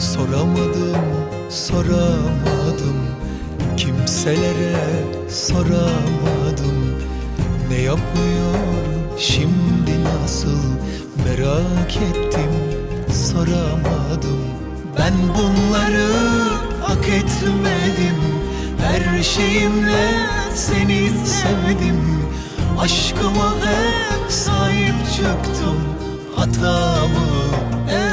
Soramadım, soramadım. Kimselere soramadım. Ne yapıyor şimdi nasıl? Merak ettim, soramadım. Ben bunları hak etmedim. Her şeyimle seni sevdim. Aşkıma hep sahip çıktım. Hatamı evet